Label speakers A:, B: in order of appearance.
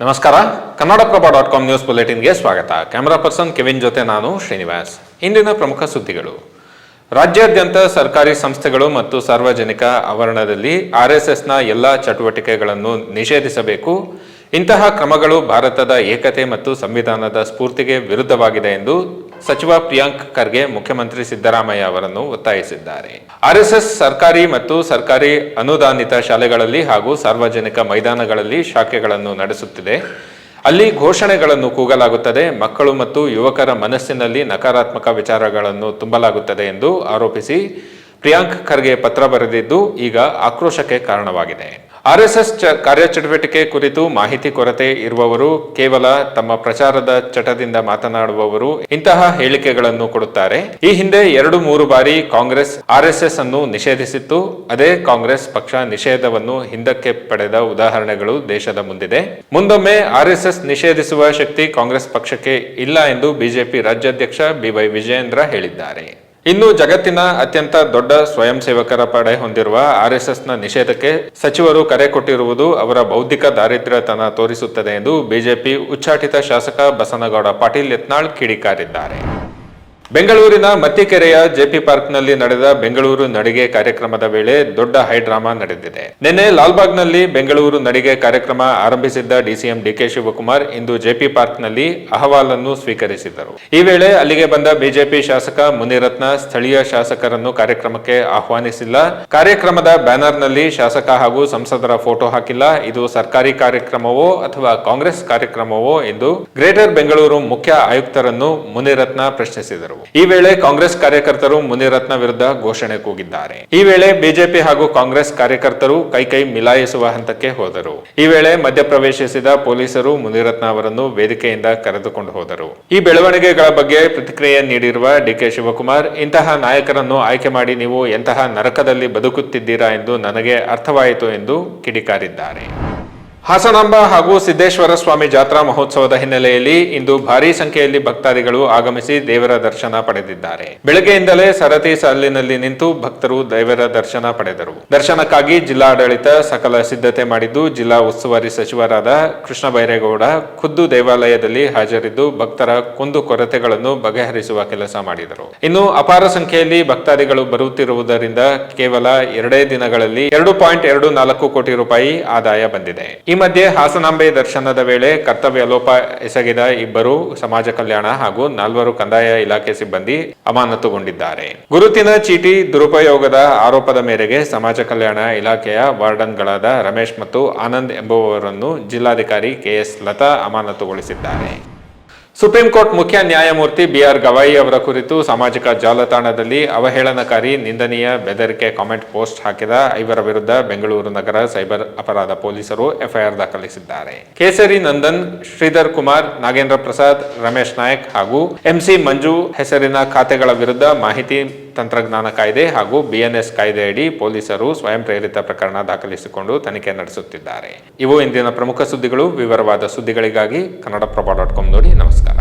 A: ನಮಸ್ಕಾರ. Kannadaprabha dot com news ಬುಲೆಟಿನ್ಗೆ ಸ್ವಾಗತ. ಕ್ಯಾಮರಾ ಪರ್ಸನ್ ಕೆವಿನ್ ಜೊತೆ ನಾನು ಶ್ರೀನಿವಾಸ್. ಇಂದಿನ ಪ್ರಮುಖ ಸುದ್ದಿಗಳು. ರಾಜ್ಯಾದ್ಯಂತ ಸರ್ಕಾರಿ ಸಂಸ್ಥೆಗಳು ಮತ್ತು ಸಾರ್ವಜನಿಕ ಆವರಣದಲ್ಲಿ ಆರ್ಎಸ್ಎಸ್ನ ಎಲ್ಲ ಚಟುವಟಿಕೆಗಳನ್ನು ನಿಷೇಧಿಸಬೇಕು. ಇಂತಹ ಕ್ರಮಗಳು ಭಾರತದ ಏಕತೆ ಮತ್ತು ಸಂವಿಧಾನದ ಸ್ಫೂರ್ತಿಗೆ ವಿರುದ್ಧವಾಗಿದೆ ಎಂದು ಸಚಿವ ಪ್ರಿಯಾಂಕ್ ಖರ್ಗೆ ಮುಖ್ಯಮಂತ್ರಿ ಸಿದ್ದರಾಮಯ್ಯ ಅವರನ್ನು ಒತ್ತಾಯಿಸಿದ್ದಾರೆ. ಆರ್ಎಸ್ಎಸ್ ಸರ್ಕಾರಿ ಮತ್ತು ಸರ್ಕಾರಿ ಅನುದಾನಿತ ಶಾಲೆಗಳಲ್ಲಿ ಹಾಗೂ ಸಾರ್ವಜನಿಕ ಮೈದಾನಗಳಲ್ಲಿ ಶಾಖೆಗಳನ್ನು ನಡೆಸುತ್ತಿದೆ. ಅಲ್ಲಿ ಘೋಷಣೆಗಳನ್ನು ಕೂಗಲಾಗುತ್ತದೆ. ಮಕ್ಕಳು ಮತ್ತು ಯುವಕರ ಮನಸ್ಸಿನಲ್ಲಿ ನಕಾರಾತ್ಮಕ ವಿಚಾರಗಳನ್ನು ತುಂಬಲಾಗುತ್ತದೆ ಎಂದು ಆರೋಪಿಸಿ ಪ್ರಿಯಾಂಕ್ ಖರ್ಗೆ ಪತ್ರ ಬರೆದಿದ್ದು ಈಗ ಆಕ್ರೋಶಕ್ಕೆ ಕಾರಣವಾಗಿದೆ. ಆರ್ಎಸ್ಎಸ್ ಕಾರ್ಯಚಟುವಟಿಕೆ ಕುರಿತು ಮಾಹಿತಿ ಕೊರತೆ ಇರುವವರು ಕೇವಲ ತಮ್ಮ ಪ್ರಚಾರದ ಚಟದಿಂದ ಮಾತನಾಡುವವರು ಇಂತಹ ಹೇಳಿಕೆಗಳನ್ನು ಕೊಡುತ್ತಾರೆ. ಈ ಹಿಂದೆ ಎರಡು ಮೂರು ಬಾರಿ ಕಾಂಗ್ರೆಸ್ ಆರ್ಎಸ್ಎಸ್ ಅನ್ನು ನಿಷೇಧಿಸಿತ್ತು. ಅದೇ ಕಾಂಗ್ರೆಸ್ ಪಕ್ಷ ನಿಷೇಧವನ್ನು ಹಿಂದಕ್ಕೆ ಪಡೆದ ಉದಾಹರಣೆಗಳು ದೇಶದ ಮುಂದಿದೆ. ಮುಂದೊಮ್ಮೆ ಆರ್ಎಸ್ಎಸ್ ನಿಷೇಧಿಸುವ ಶಕ್ತಿ ಕಾಂಗ್ರೆಸ್ ಪಕ್ಷಕ್ಕೆ ಇಲ್ಲ ಎಂದು ಬಿಜೆಪಿ ರಾಜ್ಯಾಧ್ಯಕ್ಷ ಬಿವೈ ವಿಜಯೇಂದ್ರ ಹೇಳಿದ್ದಾರೆ. ಇನ್ನು ಜಗತ್ತಿನ ಅತ್ಯಂತ ದೊಡ್ಡ ಸ್ವಯಂ ಸೇವಕರ ಪಡೆ ಹೊಂದಿರುವ ಆರ್ಎಸ್ಎಸ್ನ ನಿಷೇಧಕ್ಕೆ ಸಚಿವರು ಕರೆ ಕೊಟ್ಟಿರುವುದು ಅವರ ಬೌದ್ಧಿಕ ದಾರಿದ್ರ್ಯತನ ತೋರಿಸುತ್ತದೆ ಎಂದು ಬಿಜೆಪಿ ಉಚ್ಚಾಟಿತ ಶಾಸಕ ಬಸನಗೌಡ ಪಾಟೀಲ್ ಯತ್ನಾಳ್ ಕಿಡಿಕಾರಿದ್ದಾರೆ. ಬೆಂಗಳೂರಿನ ಮತ್ತಿಕೆರೆಯ ಜೆಪಿ ಪಾರ್ಕ್ನಲ್ಲಿ ನಡೆದ ಬೆಂಗಳೂರು ನಡಿಗೆ ಕಾರ್ಯಕ್ರಮದ ವೇಳೆ ದೊಡ್ಡ ಹೈಡ್ರಾಮಾ ನಡೆದಿದೆ. ನಿನ್ನೆ ಲಾಲ್ಬಾಗ್ನಲ್ಲಿ ಬೆಂಗಳೂರು ನಡಿಗೆ ಕಾರ್ಯಕ್ರಮ ಆರಂಭಿಸಿದ್ದ ಡಿಸಿಎಂ ಡಿಕೆ ಶಿವಕುಮಾರ್ ಇಂದು ಜೆಪಿ ಪಾರ್ಕ್ನಲ್ಲಿ ಅಹವಾಲನ್ನು ಸ್ವೀಕರಿಸಿದರು. ಈ ವೇಳೆ ಅಲ್ಲಿಗೆ ಬಂದ ಬಿಜೆಪಿ ಶಾಸಕ ಮುನಿರತ್ನ ಸ್ಥಳೀಯ ಶಾಸಕರನ್ನು ಕಾರ್ಯಕ್ರಮಕ್ಕೆ ಆಹ್ವಾನಿಸಿಲ್ಲ. ಕಾರ್ಯಕ್ರಮದ ಬ್ಯಾನರ್ನಲ್ಲಿ ಶಾಸಕ ಹಾಗೂ ಸಂಸದರ ಫೋಟೋ ಹಾಕಿಲ್ಲ. ಇದು ಸರ್ಕಾರಿ ಕಾರ್ಯಕ್ರಮವೋ ಅಥವಾ ಕಾಂಗ್ರೆಸ್ ಕಾರ್ಯಕ್ರಮವೋ ಎಂದು ಗ್ರೇಟರ್ ಬೆಂಗಳೂರು ಮುಖ್ಯ ಆಯುಕ್ತರನ್ನು ಮುನಿರತ್ನ ಪ್ರಶ್ನಿಸಿದರು. ಈ ವೇಳೆ ಕಾಂಗ್ರೆಸ್ ಕಾರ್ಯಕರ್ತರು ಮುನಿರತ್ನ ವಿರುದ್ಧ ಘೋಷಣೆ ಕೂಗಿದ್ದಾರೆ. ಈ ವೇಳೆ ಬಿಜೆಪಿ ಹಾಗೂ ಕಾಂಗ್ರೆಸ್ ಕಾರ್ಯಕರ್ತರು ಕೈಕೈ ಮಿಲಾಯಿಸುವ ಹಂತಕ್ಕೆ ಹೋದರು. ಈ ವೇಳೆ ಮಧ್ಯಪ್ರವೇಶಿಸಿದ ಪೊಲೀಸರು ಮುನಿರತ್ನ ಅವರನ್ನು ವೇದಿಕೆಯಿಂದ ಕರೆದುಕೊಂಡು ಹೋದರು. ಈ ಬೆಳವಣಿಗೆಗಳ ಬಗ್ಗೆ ಪ್ರತಿಕ್ರಿಯೆ ನೀಡಿರುವ ಡಿಕೆ ಶಿವಕುಮಾರ್, ಇಂತಹ ನಾಯಕರನ್ನು ಆಯ್ಕೆ ಮಾಡಿ ನೀವು ಎಂತಹ ನರಕದಲ್ಲಿ ಬದುಕುತ್ತಿದ್ದೀರಾ ಎಂದು ನನಗೆ ಅರ್ಥವಾಯಿತು ಎಂದು ಕಿಡಿಕಾರಿದ್ದಾರೆ. ಹಾಸನಾಂಬ ಹಾಗೂ ಸಿದ್ದೇಶ್ವರ ಸ್ವಾಮಿ ಜಾತ್ರಾ ಮಹೋತ್ಸವದ ಹಿನ್ನೆಲೆಯಲ್ಲಿ ಇಂದು ಭಾರೀ ಸಂಖ್ಯೆಯಲ್ಲಿ ಭಕ್ತಾದಿಗಳು ಆಗಮಿಸಿ ದೇವರ ದರ್ಶನ ಪಡೆದಿದ್ದಾರೆ. ಬೆಳಗ್ಗೆಯಿಂದಲೇ ಸರತಿ ಸಾಲಿನಲ್ಲಿ ನಿಂತು ಭಕ್ತರು ದೇವರ ದರ್ಶನ ಪಡೆದರು. ದರ್ಶನಕ್ಕಾಗಿ ಜಿಲ್ಲಾಡಳಿತ ಸಕಲ ಸಿದ್ಧತೆ ಮಾಡಿದ್ದು, ಜಿಲ್ಲಾ ಉಸ್ತುವಾರಿ ಸಚಿವರಾದ ಕೃಷ್ಣ ಬೈರೇಗೌಡ ಖುದ್ದು ದೇವಾಲಯದಲ್ಲಿ ಹಾಜರಿದ್ದು ಭಕ್ತರ ಕುಂದು ಕೊರತೆಗಳನ್ನು ಬಗೆಹರಿಸುವ ಕೆಲಸ ಮಾಡಿದರು. ಇನ್ನು ಅಪಾರ ಸಂಖ್ಯೆಯಲ್ಲಿ ಭಕ್ತಾದಿಗಳು ಬರುತ್ತಿರುವುದರಿಂದ ಕೇವಲ ಎರಡೇ ದಿನಗಳಲ್ಲಿ ಎರಡು ಪಾಯಿಂಟ್ ಎರಡು ನಾಲ್ಕು ಕೋಟಿ ರೂಪಾಯಿ ಆದಾಯ ಬಂದಿದೆ. ಮಧ್ಯೆ ಹಾಸನಾಂಬೆ ದರ್ಶನದ ವೇಳೆ ಕರ್ತವ್ಯ ಲೋಪ ಎಸಗಿದ ಇಬ್ಬರು ಸಮಾಜ ಕಲ್ಯಾಣ ಹಾಗೂ ನಾಲ್ವರು ಕಂದಾಯ ಇಲಾಖೆ ಸಿಬ್ಬಂದಿ ಅಮಾನತುಗೊಂಡಿದ್ದಾರೆ. ಗುರುತಿನ ಚೀಟಿ ದುರುಪಯೋಗದ ಆರೋಪದ ಮೇರೆಗೆ ಸಮಾಜ ಕಲ್ಯಾಣ ಇಲಾಖೆಯ ವಾರ್ಡನ್ಗಳಾದ ರಮೇಶ್ ಮತ್ತು ಆನಂದ್ ಎಂಬುವವರನ್ನು ಜಿಲ್ಲಾಧಿಕಾರಿ ಕೆಎಸ್ ಲತಾ ಅಮಾನತುಗೊಳಿಸಿದ್ದಾರೆ. ಸುಪ್ರೀಂ ಕೋರ್ಟ್ ಮುಖ್ಯ ನ್ಯಾಯಮೂರ್ತಿ ಬಿಆರ್ ಗವಾಯಿ ಅವರ ಕುರಿತು ಸಾಮಾಜಿಕ ಜಾಲತಾಣದಲ್ಲಿ ಅವಹೇಳನಕಾರಿ ನಿಂದನೀಯ ಬೆದರಿಕೆ ಕಾಮೆಂಟ್ ಪೋಸ್ಟ್ ಹಾಕಿದ ಐವರ ವಿರುದ್ಧ ಬೆಂಗಳೂರು ನಗರ ಸೈಬರ್ ಅಪರಾಧ ಪೊಲೀಸರು ಎಫ್ಐಆರ್ ದಾಖಲಿಸಿದ್ದಾರೆ. ಕೇಸರಿ ನಂದನ್, ಶ್ರೀಧರ್ ಕುಮಾರ್, ನಾಗೇಂದ್ರ ಪ್ರಸಾದ್, ರಮೇಶ್ ನಾಯಕ್ ಹಾಗೂ ಎಂಸಿ ಮಂಜು ಹೆಸರಿನ ಖಾತೆಗಳ ವಿರುದ್ಧ ಮಾಹಿತಿ ತಂತ್ರಜ್ಞಾನ ಕಾಯ್ದೆ ಹಾಗೂ ಬಿಎನ್ಎಸ್ ಕಾಯ್ದೆಯಡಿ ಪೊಲೀಸರು ಸ್ವಯಂ ಪ್ರೇರಿತ ಪ್ರಕರಣ ದಾಖಲಿಸಿಕೊಂಡು ತನಿಖೆ ನಡೆಸುತ್ತಿದ್ದಾರೆ. ಇವು ಇಂದಿನ ಪ್ರಮುಖ ಸುದ್ದಿಗಳು. ವಿವರವಾದ ಸುದ್ದಿಗಳಿಗಾಗಿ ಕನ್ನಡಪ್ರಭ ಡಾಟ್ ನೋಡಿ ನಮಸ್ಕಾರ.